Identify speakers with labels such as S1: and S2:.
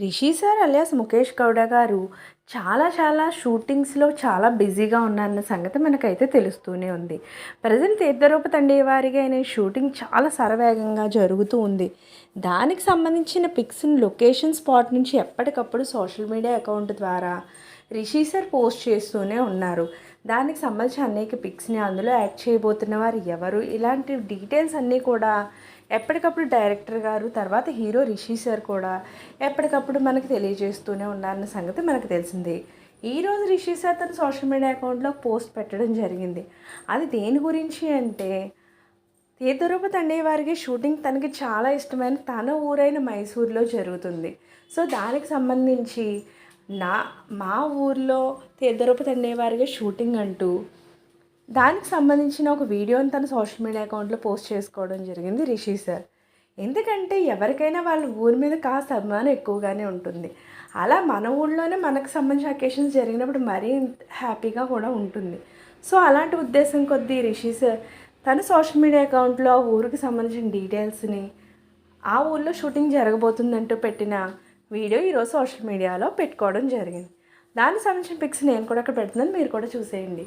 S1: Rishi sir alias Mukesh Gowda గారు చాలా చాలా షూటింగ్స్లో చాలా బిజీగా ఉన్నారన్న సంగతి మనకైతే తెలుస్తూనే ఉంది. ప్రజెంట్ తీర్థరూప తండ్రి వారిగా అయిన షూటింగ్ చాలా సరవేగంగా జరుగుతూ ఉంది. దానికి సంబంధించిన పిక్స్ని లొకేషన్ స్పాట్ నుంచి ఎప్పటికప్పుడు సోషల్ మీడియా అకౌంట్ ద్వారా రిషి సార్ పోస్ట్ చేస్తూనే ఉన్నారు. దానికి సంబంధించిన అనేక పిక్స్ని అందులో యాడ్ చేయబోతున్న వారు ఎవరు? ఇలాంటి డీటెయిల్స్ అన్నీ కూడా ఎప్పటికప్పుడు డైరెక్టర్ గారు తర్వాత హీరో రిషి సార్ కూడా ఎప్పటికప్పుడు మనకు తెలియజేస్తూనే ఉన్నారన్న సంగతి మనకు తెలిసింది. ఈరోజు రిషి సార్ తన సోషల్ మీడియా అకౌంట్లో పోస్ట్ పెట్టడం జరిగింది. అది దేని గురించి అంటే తీర్థరూప తండ్రి వారికి షూటింగ్ తనకి చాలా ఇష్టమైన తన ఊరైన మైసూర్లో జరుగుతుంది. సో దానికి సంబంధించి నా మా ఊర్లో తీర్థరూప తండ్రి వారికి షూటింగ్ అంటూ దానికి సంబంధించిన ఒక వీడియోని తన సోషల్ మీడియా అకౌంట్లో పోస్ట్ చేసుకోవడం జరిగింది రిషి సార్. ఎందుకంటే ఎవరికైనా వాళ్ళ ఊరి మీద కాస్త అభిమానం ఎక్కువగానే ఉంటుంది. అలా మన ఊళ్ళోనే మనకు సంబంధించిన అకేషన్స్ జరిగినప్పుడు మరీ హ్యాపీగా కూడా ఉంటుంది. సో అలాంటి ఉద్దేశం కొద్దీ రిషి సార్ తన సోషల్ మీడియా అకౌంట్లో ఆ ఊరికి సంబంధించిన డీటెయిల్స్ని ఆ ఊళ్ళో షూటింగ్ జరగబోతుందంటూ పెట్టిన వీడియో ఈరోజు సోషల్ మీడియాలో పెట్టుకోవడం జరిగింది. దానికి సంబంధించిన పిక్స్ నేను కూడా అక్కడ పెడుతున్నాను. మీరు కూడా చూసేయండి.